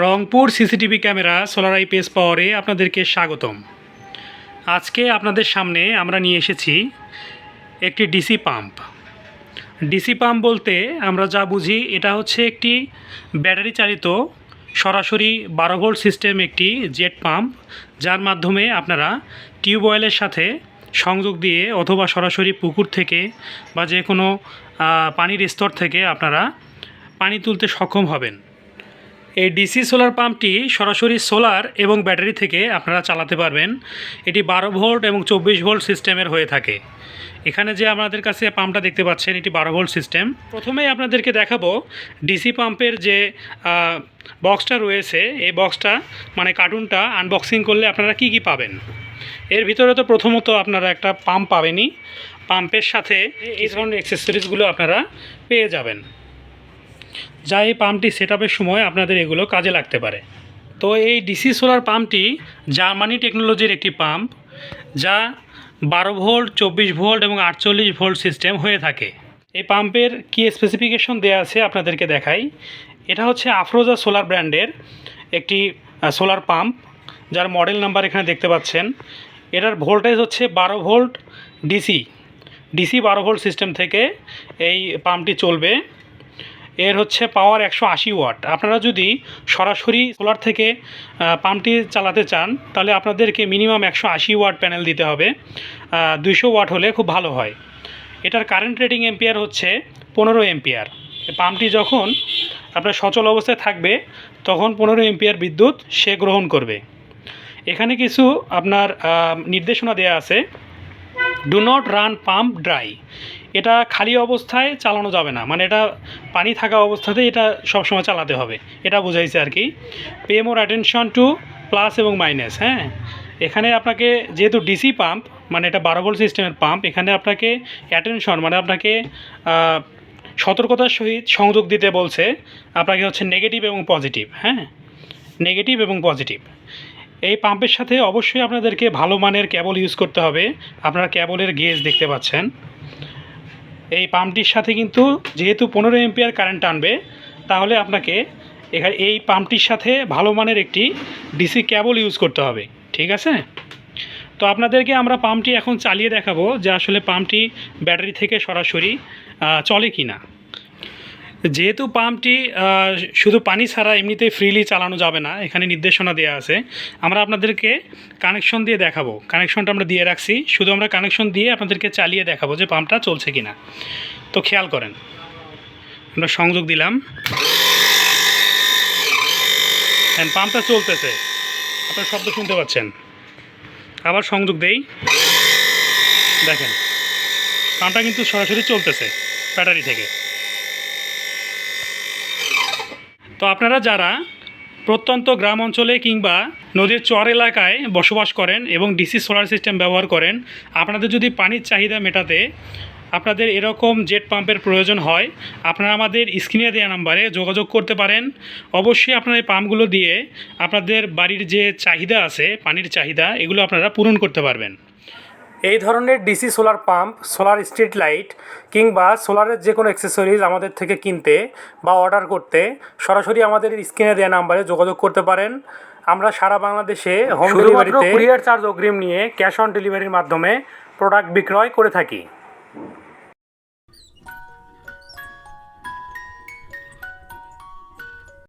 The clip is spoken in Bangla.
Rangpur CCTV camera solar IPS পাওয়ারে আপনাদেরকে স্বাগতম। আজকে আপনাদের সামনে আমরা নিয়ে এসেছি একটি ডিসি পাম্প। ডিসি পাম্প বলতে আমরা যা বুঝি, এটা হচ্ছে একটি ব্যাটারি চালিত সরাসরি বারো ভোল্ট সিস্টেম একটি জেট পাম্প, যার মাধ্যমে আপনারা টিউবওয়েলের সাথে সংযোগ দিয়ে অথবা সরাসরি পুকুর থেকে বা যে কোনো পানির স্তর থেকে আপনারা পানি তুলতে সক্ষম হবেন। এই ডিসি সোলার পাম্পটি সরাসরি সোলার এবং ব্যাটারি থেকে আপনারা চালাতে পারবেন। এটি বারো ভোল্ট এবং চব্বিশ ভোল্ট সিস্টেমের হয়ে থাকে। এখানে যে আমাদের কাছে পাম্পটা দেখতে পাচ্ছেন, এটি বারো ভোল্ট সিস্টেম। প্রথমেই আপনাদেরকে দেখাবো ডিসি পাম্পের যে বক্সটা রয়েছে। এই বক্সটা মানে কার্টুনটা আনবক্সিং করলে আপনারা কি কি পাবেন? এর ভিতরে তো প্রথমত আপনারা একটা পাম্প পাবেনই। পাম্পের সাথে এই ধরনের অ্যাক্সেসরিজগুলো আপনারা পেয়ে যাবেন। যা এই পাম্পটি সেট সময় আপনাদের এগুলো কাজে লাগতে পারে। তো এই ডিসি সোলার পাম্পটি জার্মানি টেকনোলজির একটি পাম্প, যা বারো ভোল্ট, চব্বিশ ভোল্ট এবং আটচল্লিশ ভোল্ট সিস্টেম হয়ে থাকে। এই পাম্পের কী স্পেসিফিকেশন দেওয়া আছে আপনাদেরকে দেখাই। এটা হচ্ছে আফরোজা সোলার ব্র্যান্ডের একটি সোলার পাম্প যার মডেল নাম্বার এখানে দেখতে পাচ্ছেন। এটার ভোল্টেজ হচ্ছে বারো ভোল্ট ডিসি ডিসি বারো ভোল্ট সিস্টেম থেকে এই পাম্পটি চলবে। এর হচ্ছে পাওয়ার একশো আশি ওয়াট আপনারা যদি সরাসরি সোলার থেকে পাম্পটি চালাতে চান, তাহলে আপনাদেরকে মিনিমাম একশো আশি ওয়াট প্যানেল দিতে হবে। দুইশো ওয়াট হলে খুব ভালো হয়। এটার কারেন্ট রেটিং এম্পিয়ার হচ্ছে পনেরো এম্পিয়ার পাম্পটি যখন আপনার সচল অবস্থায় থাকবে, তখন পনেরো এম্পিয়ার বিদ্যুৎ সে গ্রহণ করবে। এখানে কিছু আপনার নির্দেশনা দেওয়া আছে। Do not run pump dry এটা খালি অবস্থায় চালানো যাবে না। মানে এটা পানি থাকা অবস্থাতেই এটা সবসময় চালাতে হবে। এটা বোঝাইছে আর কি। Pay more attention to plus এবং মাইনাস হ্যাঁ? এখানে আপনাকে যেহেতু ডিসি পাম্প মানে এটা বারো ভোল্ট সিস্টেমের পাম্প এখানে আপনাকে অ্যাটেনশন মানে আপনাকে সতর্কতার সহিত সংযোগ দিতে বলছে। আপনাকে হচ্ছে নেগেটিভ এবং পজিটিভ হ্যাঁ? নেগেটিভ এবং পজিটিভ এই পাম্পের সাথে অবশ্যই আপনাদেরকে ভালো মানের ক্যাবল ইউজ করতে হবে। আপনারা ক্যাবলের গেজ দেখতে পাচ্ছেন। এই পাম্পটির সাথে কিন্তু যেহেতু পনেরো এম্পিয়ার কারেন্ট টানবে, তাহলে আপনাকে এখানে এই পাম্পটির সাথে ভালো মানের একটি ডিসি ক্যাবল ইউজ করতে হবে। ঠিক আছে? তো আপনাদেরকে আমরা পাম্পটি এখন চালিয়ে দেখাবো যে আসলে পাম্পটি ব্যাটারি থেকে সরাসরি চলে কি না যেহেতু পাম্পটি শুধু পানি ছাড়া এমনিতেই ফ্রিলি চালানো যাবে না, এখানে নির্দেশনা দেওয়া আছে। আমরা আপনাদেরকে কানেকশন দিয়ে দেখাবো। কানেকশনটা আমরা দিয়ে রাখছি। শুধু আমরা কানেকশন দিয়ে আপনাদেরকে চালিয়ে দেখাবো যে পাম্পটা চলছে কি না তো খেয়াল করেন। আমরা সংযোগ দিলাম। হ্যাঁ পাম্পটা চলতেছে। আপনার শব্দ শুনতে পাচ্ছেন? আবার সংযোগ দেই। দেখেন, পাম্পটা কিন্তু সরাসরি চলতেছে, ব্যাটারি থেকে। তো আপনারা যারা প্রত্যন্ত গ্রাম অঞ্চলে কিংবা নদীর চর এলাকায় বসবাস করেন এবং ডিসি সোলার সিস্টেম ব্যবহার করেন, আপনাদের যদি পানির চাহিদা মেটাতে আপনাদের এরকম জেট পাম্পের প্রয়োজন হয়, আপনারা আমাদের স্ক্রিনে দেওয়া নাম্বারে যোগাযোগ করতে পারেন। অবশ্যই আপনারা এই পাম্পগুলো দিয়ে আপনাদের বাড়ির যে চাহিদা আছে, পানির চাহিদা, এগুলো আপনারা পূরণ করতে পারবেন। এই ধরনের DC solar pump solar street light কিংবা সোলারের যে কোনো অ্যাক্সেসরিজ আমাদের থেকে কিনতে বা অর্ডার করতে সরাসরি আমাদের স্ক্রিনে দেওয়া নাম্বারে যোগাযোগ করতে পারেন। আমরা সারা বাংলাদেশে হোম ডেলিভারিতে কুরিয়ার চার্জ অগ্রিম নিয়ে ক্যাশ অন ডেলিভারির মাধ্যমে প্রোডাক্ট বিক্রয় করে থাকি।